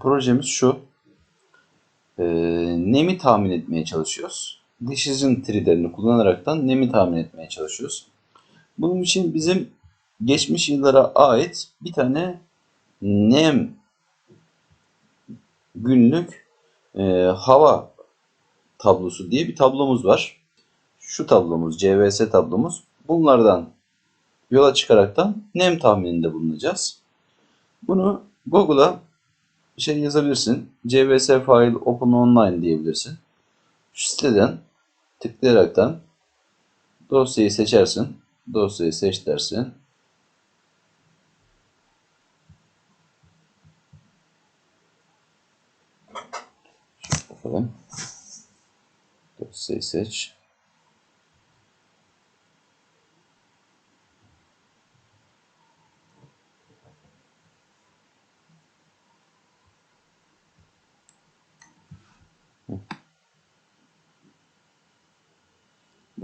Projemiz şu. Ee, nemi tahmin etmeye çalışıyoruz. Decision tree'lerini kullanaraktan nemi tahmin etmeye çalışıyoruz. Bunun için bizim geçmiş yıllara ait bir tane nem günlük e, hava tablosu diye bir tablomuz var. Şu tablomuz, CVS tablomuz. Bunlardan yola çıkaraktan nem tahmininde bulunacağız. Bunu Google'a şey yazabilirsin. CVS file open online diyebilirsin. Şu siteden tıklayaraktan dosyayı seçersin. Dosyayı seç dersin. Şöyle bakalım. Dosyayı seç.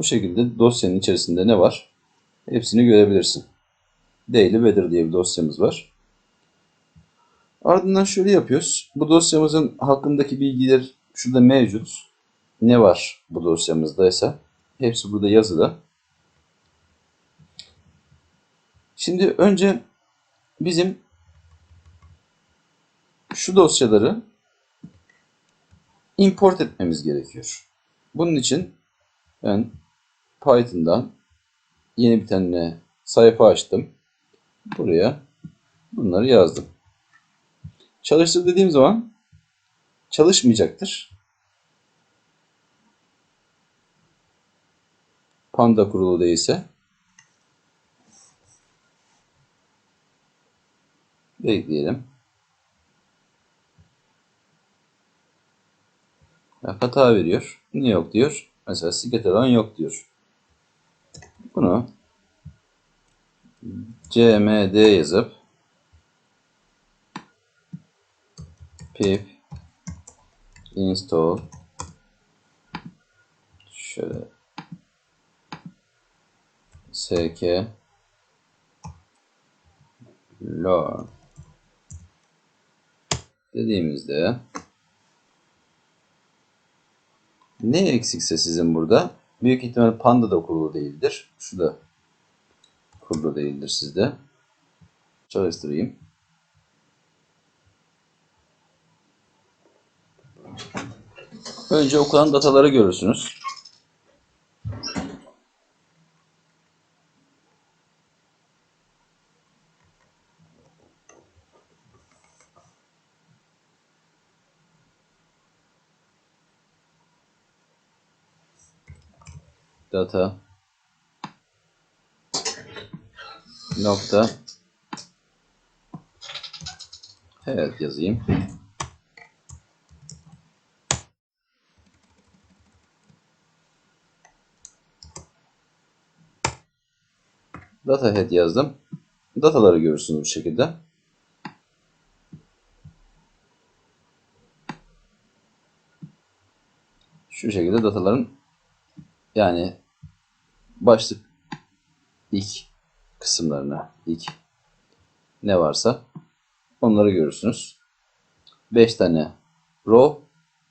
Bu şekilde dosyanın içerisinde ne var? Hepsini görebilirsin. Daily Weather diye bir dosyamız var. Ardından şöyle yapıyoruz. Bu dosyamızın hakkındaki bilgiler şurada mevcut. Ne var bu dosyamızdaysa hepsi burada yazılı. Şimdi önce bizim şu dosyaları import etmemiz gerekiyor. Bunun için ben Python'dan yeni bir tane sayfa açtım. Buraya bunları yazdım. Çalıştır dediğim zaman çalışmayacaktır. Panda kurulu değilse. Bekleyelim. Hata veriyor. Ne yok diyor. Mesela Skeleton yok diyor. Bunu cmd yazıp pip install şöyle sk learn dediğimizde ne eksikse sizin burada büyük ihtimal panda da kurulu değildir. Şu da kurulu değildir sizde. Çalıştırayım. Önce okulan dataları görürsünüz. Data nokta evet yazayım. Data head yazdım. Dataları görürsünüz bu şekilde. Şu şekilde dataların yani başlık ilk kısımlarına ilk ne varsa onları görürsünüz. 5 tane row,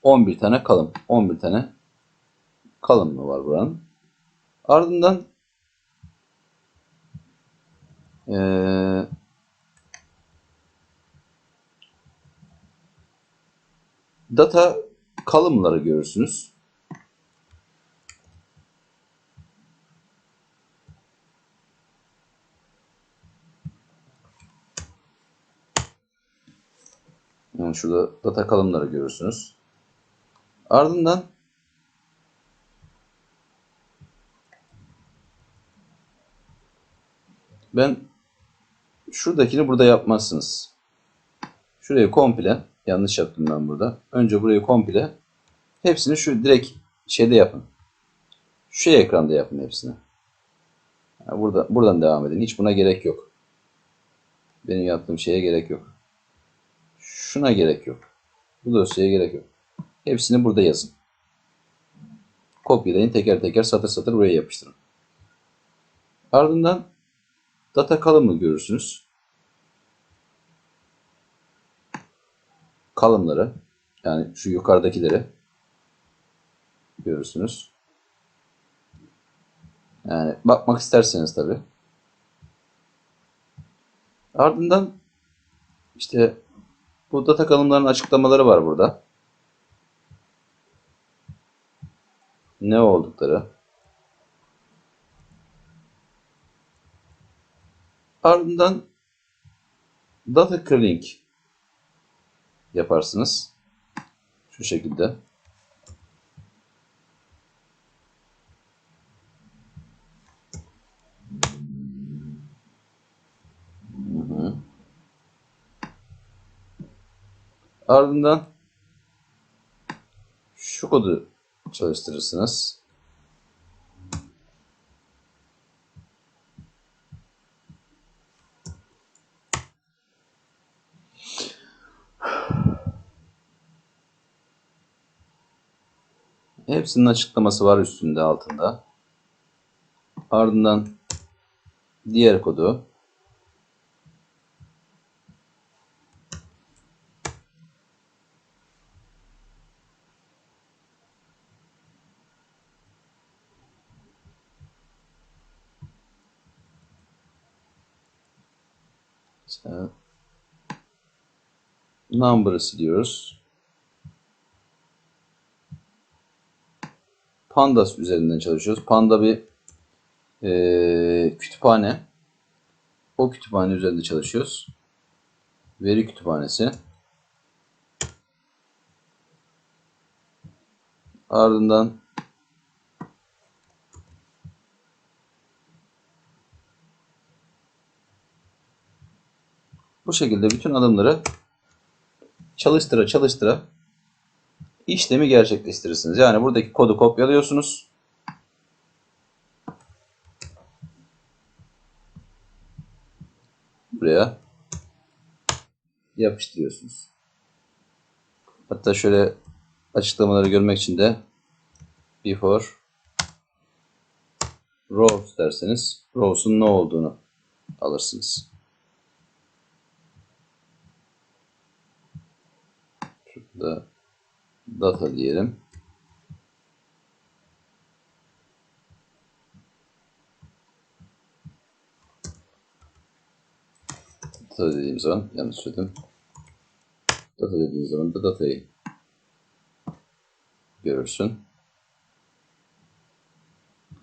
11 tane column. 11 tane column mı var buranın? Ardından ee, data column'ları görürsünüz. Yani şurada data column'ları görürsünüz. Ardından ben şuradakini burada yapmazsınız. Şurayı komple yanlış yaptım ben burada. Önce burayı komple hepsini şu direkt şeyde yapın. Şu ekranda yapın hepsini. Yani burada buradan devam edin. Hiç buna gerek yok. Benim yaptığım şeye gerek yok. Şuna gerek yok. Bu dosyaya gerek yok. Hepsini burada yazın. Kopyalayın teker teker satır satır buraya yapıştırın. Ardından data column'ı görürsünüz. kalınları yani şu yukarıdakileri görürsünüz. Yani bakmak isterseniz tabi. Ardından işte bu data kalınlarının açıklamaları var burada. Ne oldukları. Ardından data cleaning yaparsınız. Şu şekilde. Ardından şu kodu çalıştırırsınız. Hepsinin açıklaması var üstünde altında. Ardından diğer kodu. Mesela number'ı siliyoruz. Pandas üzerinden çalışıyoruz. Panda bir eee, kütüphane. O kütüphane üzerinde çalışıyoruz. Veri kütüphanesi. Ardından bu şekilde bütün adımları çalıştıra çalıştıra işlemi gerçekleştirirsiniz. Yani buradaki kodu kopyalıyorsunuz. Buraya yapıştırıyorsunuz. Hatta şöyle açıklamaları görmek için de before rows derseniz rows'un ne olduğunu alırsınız. Şurada data diyelim. Data dediğim zaman yanlış söyledim. Data dediğim zaman da datayı görürsün.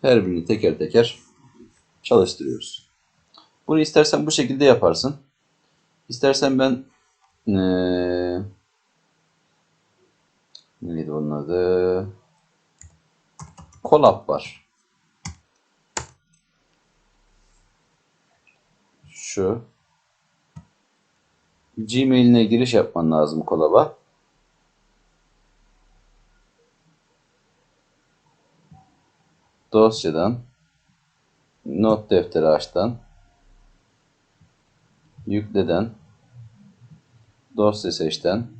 Her birini teker teker çalıştırıyoruz. Bunu istersen bu şekilde yaparsın. İstersen ben ee, neydi onun adı? Colab var. Şu. Gmail'ine giriş yapman lazım Colab'a. Dosyadan not defteri açtan yükleden dosya seçten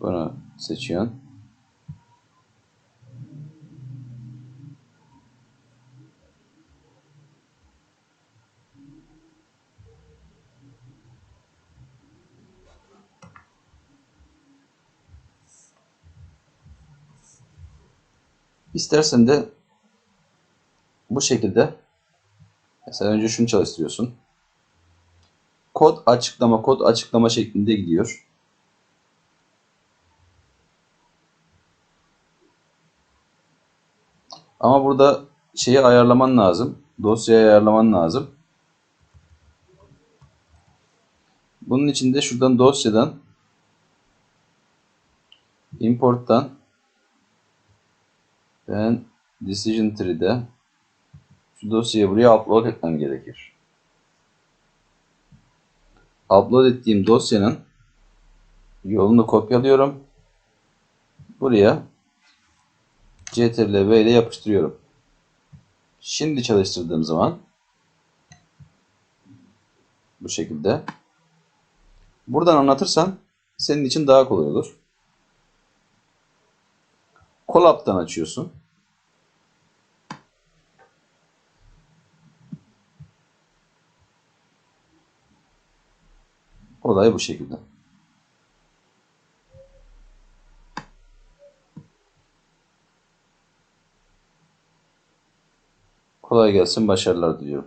bunu seçiyorsun. İstersen de bu şekilde mesela önce şunu çalıştırıyorsun. Kod açıklama, kod açıklama şeklinde gidiyor. Ama burada şeyi ayarlaman lazım. Dosyayı ayarlaman lazım. Bunun için de şuradan dosyadan import'tan ben decision tree'de şu dosyayı buraya upload etmem gerekir. Upload ettiğim dosyanın yolunu kopyalıyorum. Buraya CTRL V ile yapıştırıyorum. Şimdi çalıştırdığım zaman bu şekilde buradan anlatırsan senin için daha kolay olur. Colab'dan açıyorsun. Olay bu şekilde. Kolay gelsin, başarılar diliyorum.